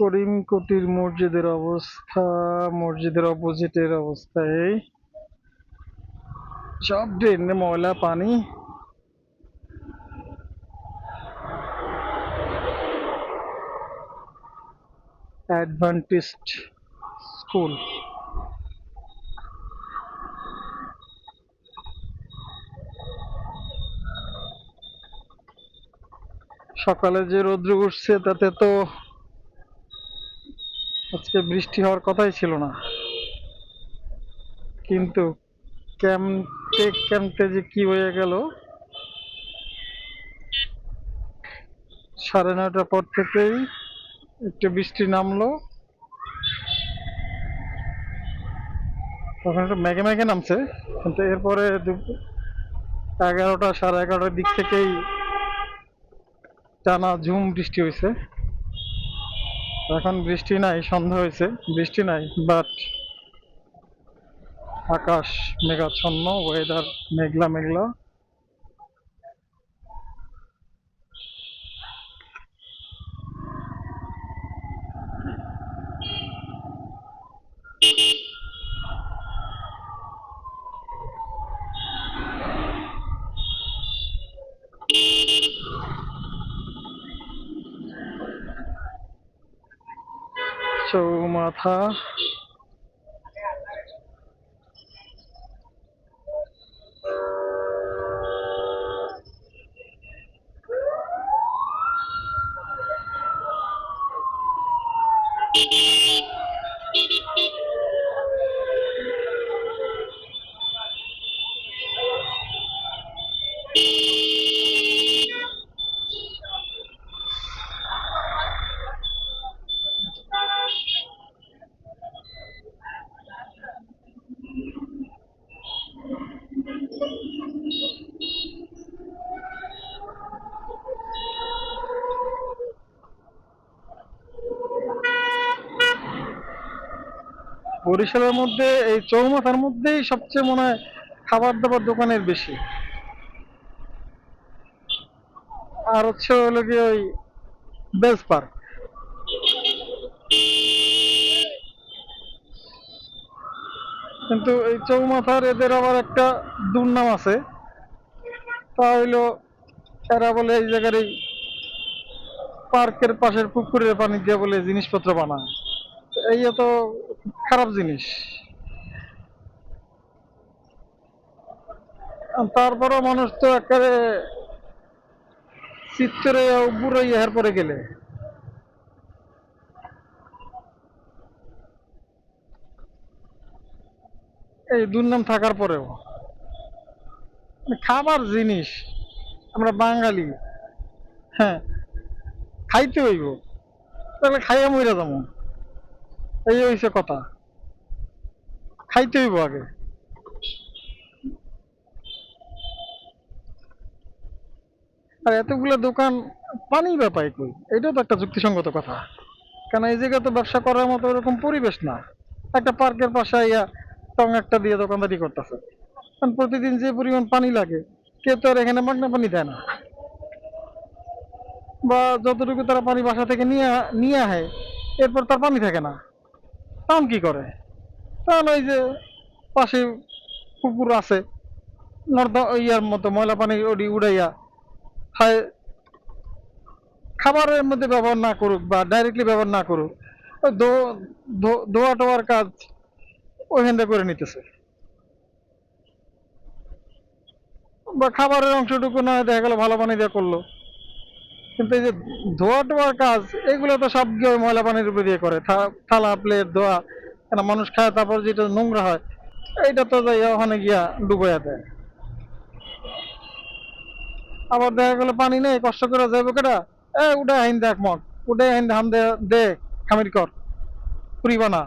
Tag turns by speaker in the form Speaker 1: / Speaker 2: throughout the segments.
Speaker 1: করিম কুটির মসজিদের অবস্থা, মসজিদের অপোজিটের অবস্থা এই। সব ড্রেনে ময়লা, পানি। অ্যাডভান্টিস্ট স্কুল সকালে যে রৌদ্র উঠছে, তাতে তো আজকে বৃষ্টি হওয়ার কথাই ছিল না। কিন্তু ক্যাম্পে ক্যাম্পে যে কি হয়ে গেল, সাড়ে নয়টার পর থেকেই একটু বৃষ্টি নামলো। তখন একটু মেঘে মেঘে নামছে, কিন্তু এরপরে এগারোটা, সাড়ে এগারোটার দিক থেকেই টানা ঝুম বৃষ্টি হয়েছে। এখন বৃষ্টি নাই সন্ধ্যা হয়েছে। বৃষ্টি নাই বাট আকাশ মেঘাচ্ছন্ন ওয়েদার মেঘলা মেঘলা। চৌমাথা বরিশালের মধ্যে, এই চৌমাথার মধ্যেই সবচেয়ে মনে হয় খাবার দাবার দোকানের বেশি। আর হচ্ছে হলো কি ওই বেস পার্ক। কিন্তু এই চৌমাথার এদের আবার একটা দুর্নাম আছে। তা হইল এরা বলে এই জায়গার এই পার্কের পাশের পুকুরের পানি দিয়ে বলে জিনিসপত্র বানায়। এই তো খারাপ জিনিস। তারপরও মানুষ তো একেবারে চিত্তরে বুড়ো ইহার পরে গেলে। এই দুর্নাম থাকার পরেও। মানে খাবার জিনিস, আমরা বাঙালি হ্যাঁ খাইতে হইব, তাহলে খাইয়া মইরা যাব। এই হইছে কথা। খাইতে হইব আগে। আর এতগুলো দোকান পানি বা পাই কই? এটাও তো একটা যুক্তিসঙ্গত কথা। কারণ এই জায়গায় তো ব্যবসা করার মতো এরকম পরিবেশ না? একটা পার্কের পাশে ইয়া টং একটা দিয়ে দোকানদারি করতেছে। কারণ প্রতিদিন যে পরিমাণ পানি লাগে, কেউ তো আর এখানে মাগনা পানি দেয় না। বা যতটুকু তারা পানি বাসা থেকে নিয়ে নিয়ে আহে, এরপর তার পানি থাকে না। তখন কি করে? তখন ওই যে পাশে পুকুর আছে নর্দা ইয়ার মতো ময়লা পানি ওডি উড়াইয়া খায়। খাবারের মধ্যে ব্যবহার না করুক বা ডাইরেক্টলি ব্যবহার না করুক ধোয়া টোয়ার কাজ ওইখান থেকে করে নিতেছে। বা খাবারের অংশটুকু না দেখা গেল ভালো পানি দিয়ে করল। কিন্তু এই যে ধোয়া টোয়ার কাজ, এগুলো তো সব গিয়ে ময়লা পানির উপর দিয়ে করে। থালা, প্লেট, ধোয়া, কেন মানুষ খায়, তারপর যেটা নোংরা হয়, এইটা তো যাই ওখানে গিয়া ডুবাইয়া দেয়। আবার দেখা গেলো পানি নেই, কষ্ট করে যাইবো কেটা এ, উঠে আইন দেখ মগ উঠে আইন হাম দে দে, খামির কর। পুরি বানা,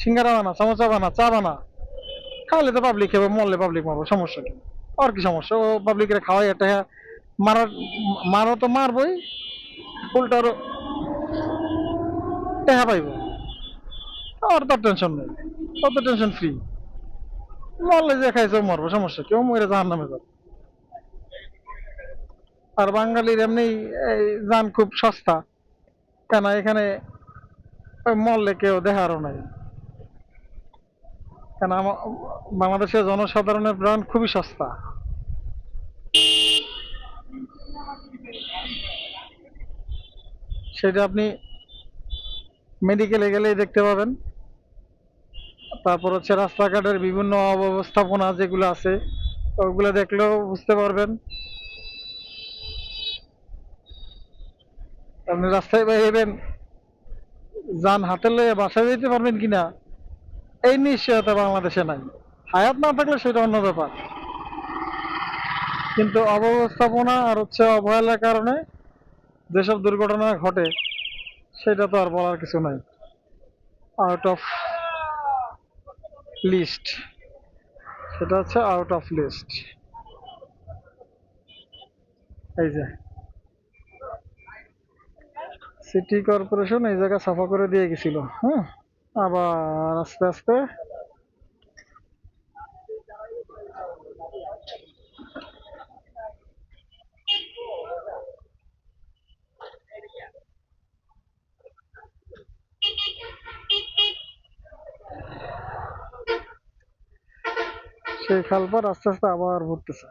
Speaker 1: সিঙ্গারা বানা, সমোসা বানা, চা বানা। খাইলে তো পাবলিক খাবে মরলে পাবলিক মারবো, সমস্যা কি? আর কি সমস্যা? ও পাবলিকের খাওয়াই একটা মারার, মারো তো মারবই উল্টারও টেহা পাইব। আর তো টেনশন নেই অত টেনশন ফ্রি মরলে যে খাইছে মরবো, সমস্যা কেউ মরে জাহার নামে যাবে। আর বাঙালির এমনি যান খুব সস্তা। কেন এখানে মরলে কেউ দেখারও নাই। কেন আমা- বাংলাদেশের জনসাধারণের প্রাণ খুবই সস্তা। সেটা আপনি মেডিকেলে গেলেই দেখতে পাবেন। তারপর হচ্ছে রাস্তাঘাটের বিভিন্ন অব্যবস্থাপনা যেগুলো আছে, ওগুলো দেখলেও বুঝতে পারবেন। আপনি রাস্তায় বেরোবেন, যান হাতে লয়ে বাসায় যেতে পারবেন কিনা, এই নিশ্চয়তা বাংলাদেশে নাই। হায়াত না থাকলে সেটা অন্য ব্যাপার। কিন্তু অব্যবস্থাপনা আর হচ্ছে অবহেলার কারণে যেসব দুর্ঘটনা ঘটে, সেটা তো আর বলার কিছু নাই। আউট অফ লিস্ট সেটা হচ্ছে আউট অফ লিস্ট এই যে। সিটি কর্পোরেশন এই জায়গা সাফা করে দিয়ে গেছিল হ্যাঁ আবার আস্তে আস্তে সেই খালপার আস্তে আস্তে আবার ভরতেছে